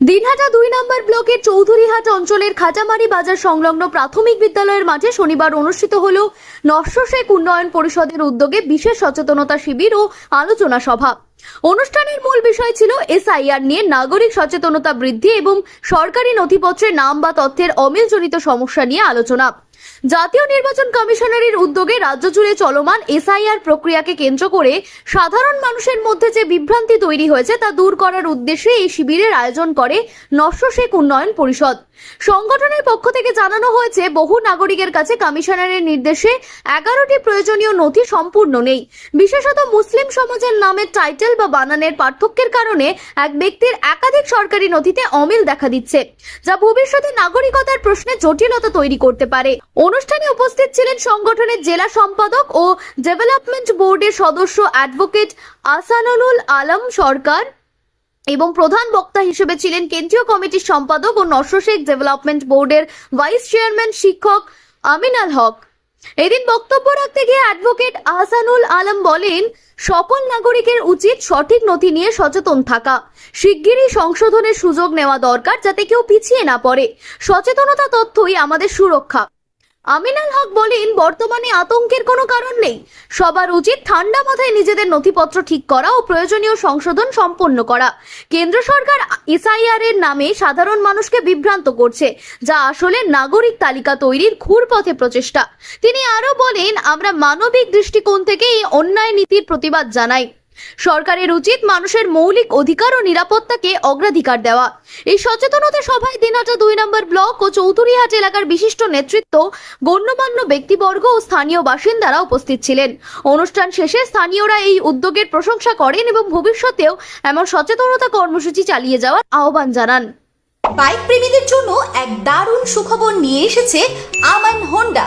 দিনহাটা দুই নম্বর ব্লকের চৌধুরীহাট অঞ্চলের খাজামারি বাজার সংলগ্ন প্রাথমিক বিদ্যালয়ের মাঝে শনিবার অনুষ্ঠিত হল শেখ উন্নয়ন পরিষদের উদ্যোগে বিশেষ সচেতনতা শিবির ও আলোচনা সভা। অনুষ্ঠানের মূল বিষয় ছিল এসআইআর নিয়ে নাগরিক সচেতনতা বৃদ্ধি এবং সরকারি নথিপত্রে নাম বা তথ্যের অমিলজনিত সমস্যা নিয়ে আলোচনা। জাতীয় নির্বাচন কমিশনারের উদ্যোগে রাজ্য জুড়ে চলমান এসআইআর প্রক্রিয়াকে কেন্দ্র করে সাধারণ মানুষের মধ্যে যে বিভ্রান্তি তৈরি হয়েছে তা দূর করার উদ্দেশ্যে এই শিবিরের আয়োজন করে নস্য শেখ উন্নয়ন পরিষদ। সংগঠনের পক্ষ থেকে জানানো হয়েছে, বহু নাগরিকের কাছে কমিশনারের নির্দেশে এগারোটি প্রয়োজনীয় নথি সম্পূর্ণ নেই। বিশেষত মুসলিম সমাজের নামের টাইটেল বা বানানের পার্থক্যের কারণে এক ব্যক্তির একাধিক সরকারি নথিতে অমিল দেখা দিচ্ছে, যা ভবিষ্যতে নাগরিকতার প্রশ্নে জটিলতা তৈরি করতে পারে। অনুষ্ঠানে উপস্থিত ছিলেন সংগঠনের জেলা সম্পাদক ও ডেভেলপমেন্ট বোর্ডের সদস্য অ্যাডভোকেট আসানুল আলম সরকার এবং প্রধান বক্তা হিসেবে ছিলেন কেন্দ্রীয় কমিটির সম্পাদক ও নশোশেখ ডেভেলপমেন্ট বোর্ডের ভাইস চেয়ারম্যান শিক্ষক আমিনাল হক। এদিন বক্তব্য রাখতে গিয়ে অ্যাডভোকেট আহসানুল আলম বলেন, সকল নাগরিকের উচিত সঠিক নথি নিয়ে সচেতন থাকা। শিগগিরই সংশোধনের সুযোগ নেওয়া দরকার যাতে কেউ পিছিয়ে না পড়ে। সচেতনতা তথ্যই আমাদের সুরক্ষা। আমিনাল হক বলেন, বর্তমানে আতঙ্কের কোনো কারণ নেই। সবার উচিত ঠান্ডা মাথায় নিজেদের নথিপত্র ঠিক করা ও প্রয়োজনীয় সংশোধন সম্পন্ন করা। কেন্দ্র সরকার এসআইআর এর নামে সাধারণ মানুষকে বিভ্রান্ত করছে, যা আসলে নাগরিক তালিকা তৈরির ঘুরপথে প্রচেষ্টা। তিনি আরও বলেন, আমরা মানবিক দৃষ্টিকোণ থেকে এই অন্যায় নীতির প্রতিবাদ জানাই। সরকারের উচিত মানুষের মৌলিক অধিকার ও নিরাপত্তাকে অগ্রাধিকার দেওয়া। এই সচেতনতা সভায় দিনহাটা দুই নম্বর ব্লক ও চৌধুরীহাট এলাকার বিশিষ্ট নেতৃত্ব, গণ্যমান্য ব্যক্তিবর্গ ও স্থানীয় বাসিন্দারা উপস্থিত ছিলেন। অনুষ্ঠান শেষে স্থানীয়রা এই উদ্যোগের প্রশংসা করেন এবং ভবিষ্যতেও এমন সচেতনতা কর্মসূচি চালিয়ে যাওয়ার আহ্বান জানান। বাইক প্রেমীদের জন্য এক দারুণ সুখবর নিয়ে এসেছে আমান হোন্ডা।